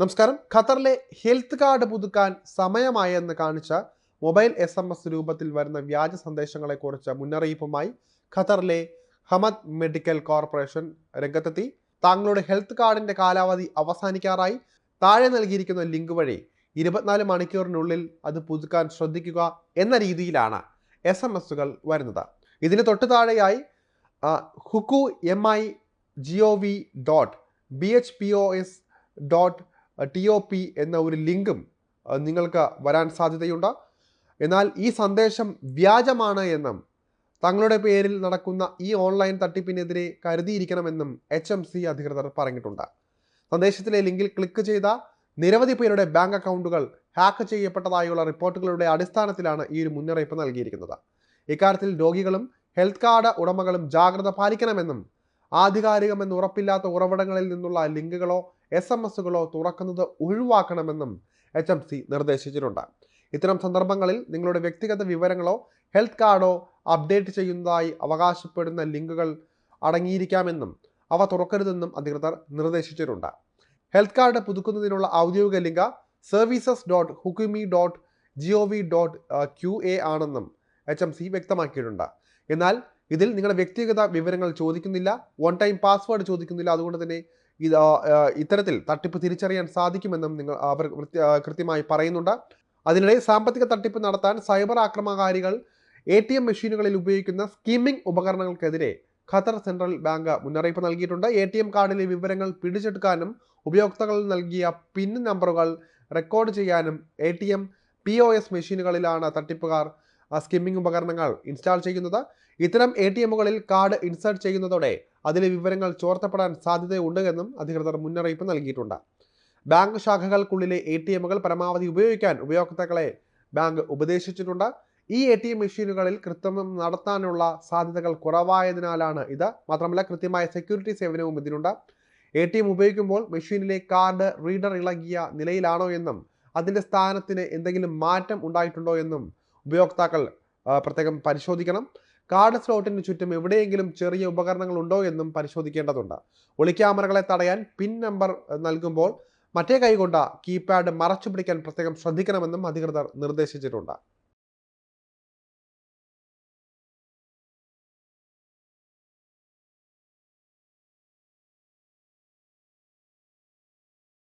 നമസ്കാരം. ഖത്തറിലെ health card പുതുക്കാൻ സമയമായെന്ന് കാണിച്ച മൊബൈൽ എസ് എം എസ് രൂപത്തിൽ വരുന്ന വ്യാജ സന്ദേശങ്ങളെക്കുറിച്ച് മുന്നറിയിപ്പുമായി ഖത്തറിലെ ഹമദ് മെഡിക്കൽ കോർപ്പറേഷൻ രംഗത്തെത്തി. താങ്കളുടെ ഹെൽത്ത് കാർഡിന്റെ കാലാവധി അവസാനിക്കാറായി. താഴെ നൽകിയിരിക്കുന്ന ലിങ്ക് വഴി ഇരുപത്തിനാല് മണിക്കൂറിനുള്ളിൽ അത് പുതുക്കാൻ ശ്രദ്ധിക്കുക എന്ന രീതിയിലാണ് എസ് എം എസുകൾ വരുന്നത്. ഇതിന് തൊട്ട് താഴെയായി ഹുക്കു M I G O V dot B H P O S dot T O P എന്ന ഒരു ലിങ്കും നിങ്ങൾക്ക് വരാൻ സാധ്യതയുണ്ട്. എന്നാൽ ഈ സന്ദേശം വ്യാജമാണ് എന്നും തങ്ങളുടെ പേരിൽ നടക്കുന്ന ഈ ഓൺലൈൻ തട്ടിപ്പിനെതിരെ കരുതിയിരിക്കണമെന്നും എച്ച് എം സി അധികൃതർ പറഞ്ഞിട്ടുണ്ട്. സന്ദേശത്തിലെ ലിങ്കിൽ ക്ലിക്ക് ചെയ്ത നിരവധി പേരുടെ ബാങ്ക് അക്കൗണ്ടുകൾ ഹാക്ക് ചെയ്യപ്പെട്ടതായുള്ള റിപ്പോർട്ടുകളുടെ അടിസ്ഥാനത്തിലാണ് ഈ ഒരു മുന്നറിയിപ്പ് നൽകിയിരിക്കുന്നത്. ഇക്കാര്യത്തിൽ രോഗികളും ഹെൽത്ത് കാർഡ് ഉടമകളും ജാഗ്രത പാലിക്കണമെന്നും ആധികാരികമെന്ന് ഉറപ്പില്ലാത്ത ഉറവിടങ്ങളിൽ നിന്നുള്ള ലിങ്കുകളോ എസ് എം എസുകളോ തുറക്കുന്നത് ഒഴിവാക്കണമെന്നും എച്ച് എം സി നിർദ്ദേശിച്ചിട്ടുണ്ട്. ഇത്തരം സന്ദർഭങ്ങളിൽ നിങ്ങളുടെ വ്യക്തിഗത വിവരങ്ങളോ ഹെൽത്ത് കാർഡോ അപ്ഡേറ്റ് ചെയ്യുന്നതായി അവകാശപ്പെടുന്ന ലിങ്കുകൾ അടങ്ങിയിരിക്കാമെന്നും അവ തുറക്കരുതെന്നും അധികൃതർ നിർദ്ദേശിച്ചിട്ടുണ്ട്. ഹെൽത്ത് കാർഡ് പുതുക്കുന്നതിനുള്ള ഔദ്യോഗിക link services dot Hukoomi dot G O V dot Q A ആണെന്നും എച്ച് എം സി വ്യക്തമാക്കിയിട്ടുണ്ട്. എന്നാൽ ഇതിൽ നിങ്ങളുടെ വ്യക്തിഗത വിവരങ്ങൾ ചോദിക്കുന്നില്ല വൺ ടൈം പാസ്വേഡ് ചോദിക്കുന്നില്ല. അതുകൊണ്ട് തന്നെ ഇത് ഇത്തരത്തിൽ തട്ടിപ്പ് തിരിച്ചറിയാൻ സാധിക്കുമെന്നും നിങ്ങൾ അവർ കൃത്യമായി പറയുന്നുണ്ട്. അതിനിടെ സാമ്പത്തിക തട്ടിപ്പ് നടത്താൻ സൈബർ ആക്രമണകാരികൾ എ ടി എം മെഷീനുകളിൽ ഉപയോഗിക്കുന്ന സ്കീമിംഗ് ഉപകരണങ്ങൾക്കെതിരെ ഖത്തർ സെൻട്രൽ ബാങ്ക് മുന്നറിയിപ്പ് നൽകിയിട്ടുണ്ട്. എ ടി എം കാർഡിലെ വിവരങ്ങൾ പിടിച്ചെടുക്കാനും ഉപയോക്താക്കൾ നൽകിയ പിൻ നമ്പറുകൾ റെക്കോർഡ് ചെയ്യാനും A T M P O S മെഷീനുകളിലാണ് തട്ടിപ്പുകാർ സ്കിമ്മിംഗ് ഉപകരണങ്ങൾ ഇൻസ്റ്റാൾ ചെയ്യുന്നത്. ഇത്തരം എ ടി എമ്മുകളിൽ കാർഡ് ഇൻസേർട്ട് ചെയ്യുന്നതോടെ അതിലെ വിവരങ്ങൾ ചോർത്തപ്പെടാൻ സാധ്യതയുണ്ട് എന്നും അധികൃതർ മുന്നറിയിപ്പ് നൽകിയിട്ടുണ്ട്. ബാങ്ക് ശാഖകൾക്കുള്ളിലെ എ ടി എമ്മുകൾ പരമാവധി ഉപയോഗിക്കാൻ ഉപയോക്താക്കളെ ബാങ്ക് ഉപദേശിച്ചിട്ടുണ്ട്. ഈ എ ടി എം മെഷീനുകളിൽ കൃത്രിമം നടത്താനുള്ള സാധ്യതകൾ കുറവായതിനാലാണ് ഇത്. മാത്രമല്ല കൃത്യമായ സെക്യൂരിറ്റി സേവനവും ഇതിനുണ്ട്. എ ടി എം ഉപയോഗിക്കുമ്പോൾ മെഷീനിലെ കാർഡ് റീഡർ ഇളകിയ നിലയിലാണോ എന്നും അതിന്റെ സ്ഥാനത്തിന് എന്തെങ്കിലും മാറ്റം ഉണ്ടായിട്ടുണ്ടോ എന്നും ഉപയോക്താക്കൾ പ്രത്യേകം പരിശോധിക്കണം. കാർഡ് സ്ലോട്ടിന് ചുറ്റും എവിടെയെങ്കിലും ചെറിയ ഉപകരണങ്ങൾ ഉണ്ടോ എന്നും പരിശോധിക്കേണ്ടതുണ്ട്. ഒളിക്യാമറകളെ തടയാൻ പിൻ നമ്പർ നൽകുമ്പോൾ മറ്റേ കൈകൊണ്ട കീപാഡ് മറച്ചു പിടിക്കാൻ പ്രത്യേകം ശ്രദ്ധിക്കണമെന്നും അധികൃതർ നിർദ്ദേശിച്ചിട്ടുണ്ട്.